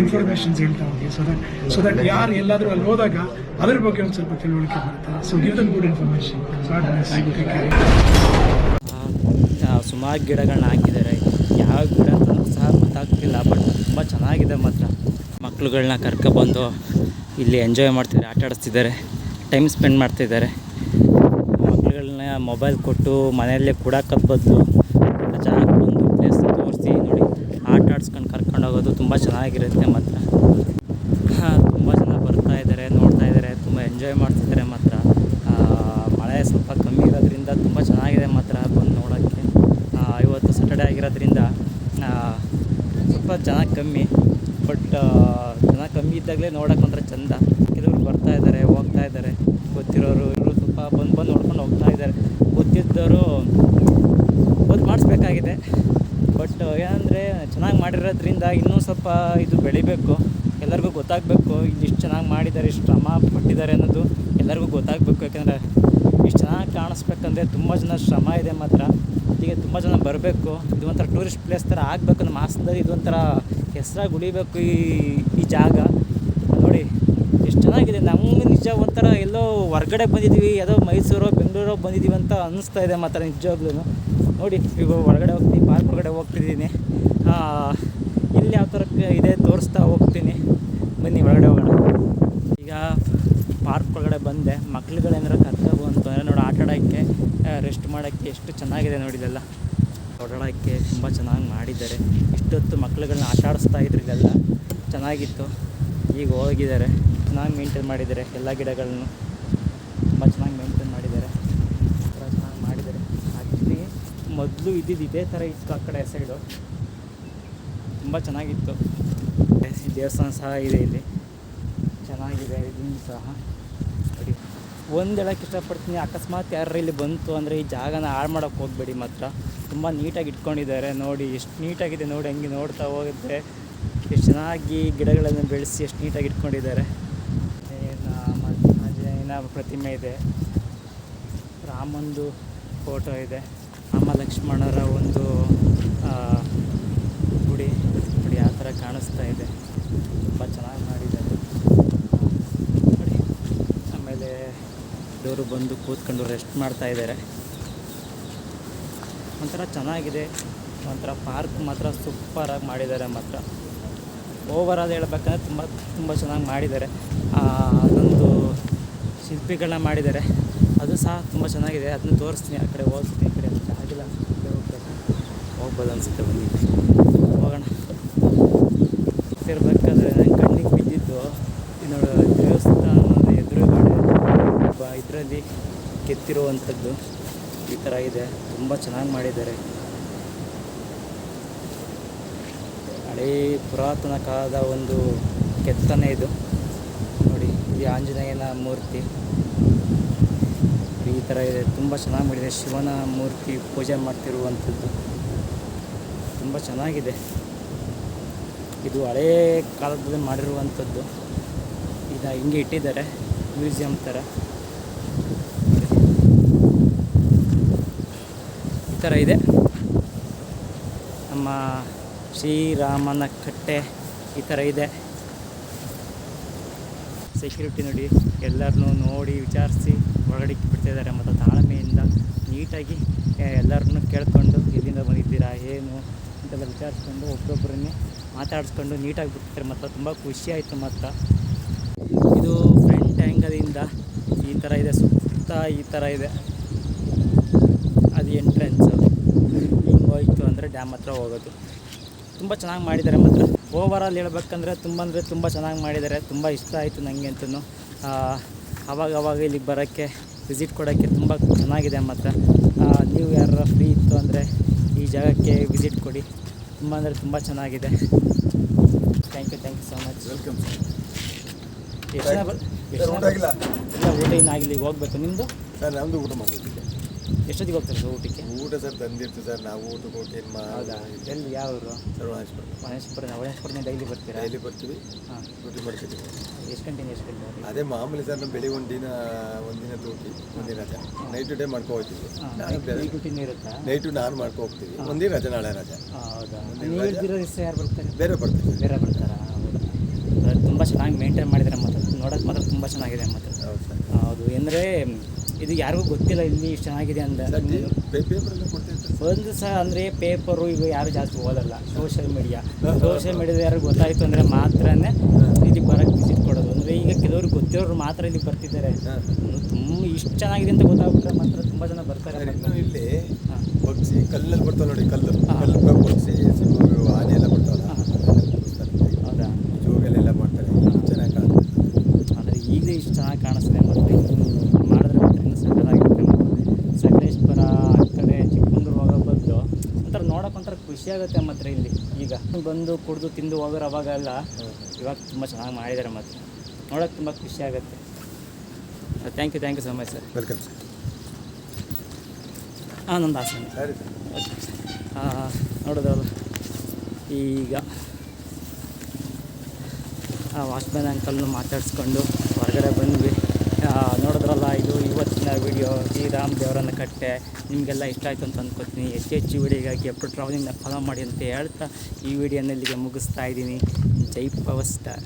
Informations ಹೇಳ್ತಾ ಹೋಗಿ. So that so that ಯಾರು ಎಲ್ಲಾದರೂ ಅಲ್ಲಿ ಹೋದಾಗ ಅದ್ರ ಬಗ್ಗೆ ಒಂದು ಸ್ವಲ್ಪ ತಿಳುವಳಿಕೆ ಬರುತ್ತೆ? So give them good information ಸುಮಾರು ಗಿಡಗಳನ್ನ ಹಾಕಿದ್ದಾರೆ. ಯಾವ ಗಿಡ ಸಹ ಗೊತ್ತಾಗ್ತಿಲ್ಲ ಬಟ್ ತುಂಬ ಚೆನ್ನಾಗಿದೆ ಮಾತ್ರ. ಮಕ್ಕಳುಗಳನ್ನ ಕರ್ಕೊಬಂದು ಇಲ್ಲಿ ಎಂಜಾಯ್ ಮಾಡ್ತಿದ್ದಾರೆ, ಆಟ ಆಡಿಸ್ತಿದ್ದಾರೆ ಟೈಮ್ ಸ್ಪೆಂಡ್ ಮಾಡ್ತಿದ್ದಾರೆ. ಮಕ್ಳುಗಳನ್ನ ಮೊಬೈಲ್ ಕೊಟ್ಟು ಮನೆಯಲ್ಲೇ ಕೂಡ ಬದಲು ಚೆನ್ನಾಗಿ ಬಂದು ಪ್ಲೇಸ್ ತೋರಿಸಿ ನೋಡಿ. ಆಡ್ಸ್ಕೊಂಡು ಕರ್ಕೊಂಡು ಹೋಗೋದು ತುಂಬ ಚೆನ್ನಾಗಿರುತ್ತೆ ಮಾತ್ರ. ತುಂಬ ಜನ ಬರ್ತಾ ಇದ್ದಾರೆ, ನೋಡ್ತಾ ಇದ್ದಾರೆ, ತುಂಬ ಎಂಜಾಯ್ ಮಾಡ್ತಿದ್ದಾರೆ ಮಾತ್ರ. ಮಳೆ ಸ್ವಲ್ಪ ಕಮ್ಮಿ ಇರೋದ್ರಿಂದ ತುಂಬ ಚೆನ್ನಾಗಿದೆ ಮಾತ್ರ ಬಂದು ನೋಡೋಕ್ಕೆ. ಇವತ್ತು ಸ್ಯಾಟರ್ಡೇ ಆಗಿರೋದ್ರಿಂದ ಸ್ವಲ್ಪ ಜನ ಕಮ್ಮಿ, ಬಟ್ ಜನ ಕಮ್ಮಿ ಇದ್ದಾಗಲೇ ನೋಡೋಕೆ ಅಂದರೆ ಚಂದ. ಕೆಲವರು ಬರ್ತಾ ಇದ್ದಾರೆ, ಹೋಗ್ತಾ ಇದ್ದಾರೆ. ಗೊತ್ತಿರೋರು ಇವರು ಸ್ವಲ್ಪ ಬಂದು ಬಂದು ನೋಡ್ಕೊಂಡು ಹೋಗ್ತಾ ಇದ್ದಾರೆ ಗೊತ್ತಿದ್ದವರು ಓದ್ ಮಾಡಿಸ್ಬೇಕಾಗಿದೆ ಬಟ್ ಏನಂದರೆ ಚೆನ್ನಾಗಿ ಮಾಡಿರೋದ್ರಿಂದ ಇನ್ನೂ ಸ್ವಲ್ಪ ಇದು ಬೆಳಿಬೇಕು. ಎಲ್ಲರಿಗೂ ಗೊತ್ತಾಗಬೇಕು ಇಲ್ಲಿ ಇಷ್ಟು ಚೆನ್ನಾಗಿ ಮಾಡಿದ್ದಾರೆ, ಇಷ್ಟು ಶ್ರಮ ಪಟ್ಟಿದ್ದಾರೆ ಅನ್ನೋದು ಎಲ್ಲರಿಗೂ ಗೊತ್ತಾಗಬೇಕು. ಯಾಕೆಂದರೆ ಇಷ್ಟು ಚೆನ್ನಾಗಿ ಕಾಣಿಸ್ಬೇಕಂದ್ರೆ ತುಂಬ ಜನ ಶ್ರಮ ಇದೆ ಮಾತ್ರ. ಹೀಗೆ ತುಂಬ ಜನ ಬರಬೇಕು. ಇದು ಒಂಥರ ಟೂರಿಸ್ಟ್ ಪ್ಲೇಸ್ ಥರ ಆಗಬೇಕು. ನಮ್ಮ ಹಾಸನದಲ್ಲಿ ಇದೊಂಥರ ಹೆಸ್ರಾಗಿ ಉಳಿಬೇಕು ಈ ಈ ಜಾಗ. ಎಷ್ಟು ಚೆನ್ನಾಗಿದೆ. ನಮ್ಗೆ ನಿಜ ಒಂಥರ ಎಲ್ಲೋ ಹೊರ್ಗಡೆ ಬಂದಿದ್ದೀವಿ ಯಾವುದೋ ಮೈಸೂರು, ಬೆಂಗಳೂರು ಬಂದಿದ್ದೀವಿ ಅಂತ ಅನ್ನಿಸ್ತಾ ಇದೆ ಮಾತ್ರ ನಿಜವಾಗ್ಲೂ ನೋಡಿ ಈಗ ಹೊರಗಡೆ ಹೋಗ್ತೀನಿ ಪಾರ್ಕ್ ಒಳಗಡೆ ಹೋಗ್ತಿದ್ದೀನಿ. ಇಲ್ಲಿ ಯಾವ ಥರ ಇದೆ ತೋರಿಸ್ತಾ ಹೋಗ್ತೀನಿ. ಬನ್ನಿ ಒಳಗಡೆ ಹೋಗೋಣ. ಈಗ ಪಾರ್ಕ್ ಒಳಗಡೆ ಬಂದೆ. ಮಕ್ಳುಗಳೇನಾರ ಕರ್ಕೊಂಡು ಅಂತಂದರೆ ನೋಡಿ, ಆಟ ಆಡೋಕ್ಕೆ ರೆಸ್ಟ್ ಮಾಡೋಕ್ಕೆ ಎಷ್ಟು ಚೆನ್ನಾಗಿದೆ ನೋಡಿ ಇದೆಲ್ಲ. ಓಡಾಡೋಕ್ಕೆ ತುಂಬ ಚೆನ್ನಾಗಿ ಮಾಡಿದ್ದಾರೆ. ಇಷ್ಟೊತ್ತು ಮಕ್ಳುಗಳನ್ನ ಆಟ ಆಡಿಸ್ತಾ ಇದೆಲ್ಲ ಚೆನ್ನಾಗಿತ್ತು. ಈಗ ಹೋಗಿದ್ದಾರೆ. ಚೆನ್ನಾಗಿ ಮೇಂಟೈನ್ ಮಾಡಿದ್ದಾರೆ. ಎಲ್ಲ ಗಿಡಗಳನ್ನು ತುಂಬ ಚೆನ್ನಾಗಿ ಮೇಂಟೈನ್ ಮಾಡಿದ್ದಾರೆ. ಥರ ಚೆನ್ನಾಗಿ ಮಾಡಿದ್ದಾರೆ. ಆ್ಯಕ್ಚುಲಿ ಮೊದಲು ಇದ್ದಿದ್ದು ಇದೇ ಥರ ಇತ್ತು ಆ ಕಡೆ ಸೈಡು. ತುಂಬ ಚೆನ್ನಾಗಿತ್ತು. ದೇವಸ್ಥಾನ ಸಹ ಇದೆ ಇಲ್ಲಿ. ಚೆನ್ನಾಗಿದೆ, ಇದನ್ನು ಸಹ. ನೋಡಿ, ಒಂದು ಹೇಳೋಕ್ಕೆ ಇಷ್ಟಪಡ್ತೀನಿ, ಅಕಸ್ಮಾತ್ ಯಾರು ಇಲ್ಲಿ ಬಂತು ಅಂದರೆ ಈ ಜಾಗನ ಹಾಳು ಮಾಡೋಕ್ಕೆ ಹೋಗಬೇಡಿ ಮಾತ್ರ. ತುಂಬ ನೀಟಾಗಿ ಇಟ್ಕೊಂಡಿದ್ದಾರೆ. ನೋಡಿ, ಎಷ್ಟು ನೀಟಾಗಿದೆ ನೋಡಿ, ಹಂಗೆ ನೋಡ್ತಾ ಹೋಗಿದ್ರೆ ಎಷ್ಟು ಚೆನ್ನಾಗಿ ಗಿಡಗಳನ್ನು ಬೆಳೆಸಿ, ಎಷ್ಟು ನೀಟಾಗಿ ಇಟ್ಕೊಂಡಿದ್ದಾರೆ. ಪ್ರತಿಮೆ ಇದೆ. ರಾಮಂದು ಫೋಟೋ ಇದೆ. ರಾಮ ಲಕ್ಷ್ಮಣರ ಒಂದು ಗುಡಿ ಗುಡಿ ಆ ಥರ ಕಾಣಿಸ್ತಾ ಇದೆ. ತುಂಬ ಚೆನ್ನಾಗಿ ಮಾಡಿದ್ದಾರೆ. ನೋಡಿ, ಆಮೇಲೆ ಇವರು ಬಂದು ಕೂತ್ಕೊಂಡು ರೆಸ್ಟ್ ಮಾಡ್ತಾ ಇದ್ದಾರೆ. ಒಂಥರ ಚೆನ್ನಾಗಿದೆ. ಒಂಥರ ಪಾರ್ಕ್ ಮಾತ್ರ ಸೂಪರಾಗಿ ಮಾಡಿದ್ದಾರೆ ಮಾತ್ರ. ಓವರ್ ಆಲ್ ಹೇಳ್ಬೇಕಂದ್ರೆ ತುಂಬ ತುಂಬ ಚೆನ್ನಾಗಿ ಮಾಡಿದ್ದಾರೆ. ಶಿಲ್ಪಿಗಳನ್ನ ಮಾಡಿದ್ದಾರೆ. ಅದು ಸಹ ತುಂಬ ಚೆನ್ನಾಗಿದೆ. ಅದನ್ನ ತೋರಿಸ್ತೀನಿ ಆ ಕಡೆ ಹೋಗ್ತೀನಿ ಈ ಕಡೆ ಆಗಿಲ್ಲ ಆ ಕಡೆ ಹೋಗ್ಬೇಕು ಹೋಗ್ಬೋದು ಅನಿಸುತ್ತೆ ಬನ್ನಿ. ಹೋಗೋಣ. ಇರ್ಬೇಕಾದ್ರೆ ನನ್ನ ಕಣ್ಣಿಗೆ ಬಿದ್ದಿದ್ದು ಇದು ದೇವಸ್ಥಾನ ಎದುರು ಎದುರುಗಡೆ ಒಬ್ಬ ಇದರಲ್ಲಿ ಕೆತ್ತಿರುವಂಥದ್ದು ಈ ಥರ ಇದೆ. ತುಂಬ ಚೆನ್ನಾಗಿ ಮಾಡಿದ್ದಾರೆ. ಹಳೇ ಪುರಾತನ ಕಾಲದ ಒಂದು ಕೆತ್ತನೆ ಇದು. ಇಲ್ಲಿ ಆಂಜನೇಯನ ಮೂರ್ತಿ. ಈ ಥರ ಇದೆ. ತುಂಬ ಚೆನ್ನಾಗಿ ಮಾಡಿದೆ. ಶಿವನ ಮೂರ್ತಿ ಪೂಜೆ ಮಾಡ್ತಿರುವಂಥದ್ದು. ತುಂಬ ಚೆನ್ನಾಗಿದೆ. ಇದು ಹಳೇ ಕಾಲದಲ್ಲಿ ಮಾಡಿರುವಂಥದ್ದು. ಇದು ಹಿಂಗೆ ಇಟ್ಟಿದ್ದಾರೆ. ಮ್ಯೂಸಿಯಂ ಥರ ಈ ಥರ ಇದೆ. ನಮ್ಮ ಶ್ರೀರಾಮನ ಕಟ್ಟೆ ಈ ಥರ ಇದೆ. ಸೆಕ್ಯೂರಿಟಿ ನೋಡಿ ಎಲ್ಲರನ್ನೂ ನೋಡಿ ವಿಚಾರಿಸಿ ಒಳಗಡೆ ಬಿಡ್ತಾಯಿದ್ದಾರೆ ಮತ್ತು ತಾಳ್ಮೆಯಿಂದ ನೀಟಾಗಿ ಎಲ್ಲರನ್ನೂ ಕೇಳಿಕೊಂಡು ಎಲ್ಲಿಂದ ಬಂದಿದ್ದೀರಾ, ಏನು ಅಂತೆಲ್ಲ ವಿಚಾರಿಸ್ಕೊಂಡು ಒಬ್ಬೊಬ್ಬರನ್ನೇ ಮಾತಾಡಿಸ್ಕೊಂಡು ನೀಟಾಗಿ ಬಿಡ್ತಾರೆ ಮತ್ತು ತುಂಬ ಖುಷಿ ಆಯಿತು ಮಾತ್ರ. ಇದು ಫ್ರಂಟ್ ಆ್ಯಂಗಲಿಂದ ಈ ಥರ ಇದೆ, ಸುತ್ತ ಈ ಥರ ಇದೆ. ಅದು ಎಂಟ್ರೆನ್ಸು ಹಿಂಗೆ ಹೋಯ್ತು ಅಂದರೆ ಡ್ಯಾಮ್ ಹತ್ರ ಹೋಗೋದು. ತುಂಬ ಚೆನ್ನಾಗಿ ಮಾಡಿದ್ದಾರೆ ಮಾತ್ರ. ಓವರಾಲ್ ಹೇಳ್ಬೇಕಂದ್ರೆ ತುಂಬ ಅಂದರೆ ತುಂಬ ಚೆನ್ನಾಗಿ ಮಾಡಿದ್ದಾರೆ. ತುಂಬ ಇಷ್ಟ ಆಯಿತು ನನಗೆ ಅಂತೂ. ಅವಾಗ ಅವಾಗ ಇಲ್ಲಿಗೆ ಬರೋಕ್ಕೆ ವಿಸಿಟ್ ಕೊಡೋಕ್ಕೆ ತುಂಬ ಚೆನ್ನಾಗಿದೆ ಮಾತ್ರ. ನೀವು ಯಾರು ಫ್ರೀ ಇತ್ತು ಅಂದರೆ ಈ ಜಾಗಕ್ಕೆ ವಿಸಿಟ್ ಕೊಡಿ. ತುಂಬ ಅಂದರೆ ತುಂಬ ಚೆನ್ನಾಗಿದೆ. Thank you thank you so much welcome ಎಷ್ಟು ಜನ ಬರ್ ಎಷ್ಟು ಊಟ ಇಲ್ಲ ಈಗ ಹೋಗ್ಬೇಕು ನಿಮ್ಮದು ಸರ್ ನಮ್ಮದು ಊಟ ಮಾಡಬೇಕಿಲ್ಲ ಎಷ್ಟೊತ್ತಿಗೆ ಹೋಗ್ತಾರೆ ಸರ್ ಊಟಕ್ಕೆ? ಊಟ ಸರ್ ತಂದಿರ್ತೀವಿ ಸರ್ ನಾವು ಊಟ ಕೊಟ್ಟು ಏನು ಹೌದಾ? ಮಾಡಿ ಎಲ್ಲಿ ಯಾವ ಸರ್ ಮಹೇಶ್ಪುರ ಡೈಲಿ ಬರ್ತೀರಾ? ಡೈಲಿ ಬರ್ತೀವಿ. ಹಾಂ. ಡ್ಯೂಟಿ ಮಾಡ್ತೀವಿ ಎಷ್ಟು ಗಂಟೆ ಎಷ್ಟು ಗಂಟೆ ಅದೇ ಮಾಮೂಲಿ ಸರ್ ಒಂದು ಬೆಳಿಗ್ಗೆ ಒಂದಿನ ಒಂದಿನ ಡ್ಯೂಟಿ ಒಂದಿನ ರಜೆ. ನೈಟ್ ಡೇ ಮಾಡ್ಕೊ ಹೋಗ್ತೀವಿ. ಹಾಂ ಡ್ಯೂಟಿನೇ ನೈಟು ನಾನು ಮಾಡ್ಕೊ ಹೋಗ್ತೀವಿ. ಒಂದಿನ ರಜೆ ನಾಳೆ ರಜೆ. ಹೌದಾ? ನೀವು ಹೇಳ್ತಿರೋ ಯಾರು ಬರ್ತಾರೆ? ಬೇರೆ ಬರ್ತೀವಿ ಬೇರೆ ಬರ್ತಾರೆ? ಹೌದಾ? ತುಂಬ ಚೆನ್ನಾಗಿ ಮೇಂಟೈನ್ ಮಾಡಿದ್ದಾರೆ ಮಾತ್ರ. ನೋಡೋಕೆ ಮಾತ್ರ ತುಂಬ ಚೆನ್ನಾಗಿದೆ ಮಾತ್ರ. ಹೌದು ಸರ್. ಹೌದು. ಎಂದರೆ ಇದು ಯಾರಿಗೂ ಗೊತ್ತಿಲ್ಲ ಇಲ್ಲಿ ಇಷ್ಟು ಚೆನ್ನಾಗಿದೆ ಅಂತ. ಒಂದು ಸಹ ಅಂದರೆ ಪೇಪರು ಈಗ ಯಾರು ಜಾಸ್ತಿ ಓದಲ್ಲ ಸೋಷಿಯಲ್ ಮೀಡಿಯಾ ಸೋಷಿಯಲ್ ಮೀಡಿಯಾದ ಯಾರು ಗೊತ್ತಾಯಿತು ಅಂದರೆ ಮಾತ್ರನೇ ಇಲ್ಲಿ ಬರೋಕ್ಕೆ ವಿಸಿಟ್ ಕೊಡೋದು. ಅಂದರೆ ಈಗ ಕೆಲವರು ಗೊತ್ತಿರೋರು ಮಾತ್ರ ಇಲ್ಲಿ ಬರ್ತಿದ್ದಾರೆ. ತುಂಬ ಇಷ್ಟು ಚೆನ್ನಾಗಿದೆ ಅಂತ ಗೊತ್ತಾಗ್ಬಿಟ್ರೆ ಮಾತ್ರ ತುಂಬ ಜನ ಬರ್ತಾರೆ ಇಲ್ಲಿ ಪಕ್ಷಿ ಕಲ್ಲಲ್ಲಿ ಬರ್ತಾವೆ ನೋಡಿ ಕಲ್ಲು. ಕಲ್ಲು ಪಕ್ಷಿ ಸಿಂಹ ಆನೆ ಎಲ್ಲ ಬರ್ತಾವಲ್ಲ ಹಾ. ಅದೆಲ್ಲ ಕೂರಿಸ್ತಾರೆ. ಹೌದಾ ಜೋಗಲ್ಲೆಲ್ಲ ಮಾಡ್ತಾರೆ ಚೆನ್ನಾಗಿ ಕಾಣುತ್ತೆ ಆದರೆ ಈಗಲೇ ಇಷ್ಟು ಚೆನ್ನಾಗಿ ಕಾಣಿಸ್ತಿದೆ ಮತ್ತು ಮಾಡಿದ್ರೆ ಮಾತ್ರ ಇನ್ನೂ ಸಕ್ಕತ್ತಾಗಿರುತ್ತೆ ಮತ್ತು ಸಕಲೇಶ್ವರ ಆ ಕಡೆ ಚಿಕ್ಕಮಂಗ್ಳೂರು ಹೋಗೋ ಬದಲು ಒಂಥರ ನೋಡೋಕೆ ಒಂಥರ ಖುಷಿ ಆಗುತ್ತೆ ಮಾತ್ರ ಇಲ್ಲಿ. ಈಗ ಬಂದು ಕುಡಿದು ತಿಂದು ಹೋಗೋರು ಅವಾಗೆಲ್ಲ ಇವಾಗ ತುಂಬ ಚೆನ್ನಾಗಿ ಮಾಡಿದ್ದಾರೆ ಮಾತ್ರ. ನೋಡೋಕೆ ತುಂಬ ಖುಷಿ ಆಗುತ್ತೆ. Thank you thank you so much sir welcome sir ಹಾಂ ನಂದು ಆಸೆ. ಸರಿ ಹಾಂ ನೋಡೋದಲ್ಲ. ಈಗ ಆ ವಾಚ್ಮ್ಯಾನ್ ಅಂಕಲ್ನು ಮಾತಾಡಿಸ್ಕೊಂಡು ಹೊರಗಡೆ ಬಂದ್ವಿ. ನೋಡಿದ್ರಲ್ಲ, ಇದು ಇವತ್ತಿನ ವಿಡಿಯೋ ಜಿ ರಾಮ್ ದೇವರನ್ನ ಕಟ್ಟೆ. ನಿಮಗೆಲ್ಲ ಇಷ್ಟ ಆಯಿತು ಅಂತ ಅಂದ್ಕೋತೀನಿ ಹೆಚ್ಚು ಹೆಚ್ಚು ವಿಡಿಯೋಗಾಗಿ ಎಪ್ಪು ಟ್ರಾವೆಲಿಂಗ್ನ ಫಾಲೋ ಮಾಡಿ ಅಂತ ಹೇಳ್ತಾ ಈ ವಿಡಿಯೋನಲ್ಲಿಗೆ ಮುಗಿಸ್ತಾ ಇದ್ದೀನಿ. ಜೈ ಪವರ್ ಸ್ಟಾರ್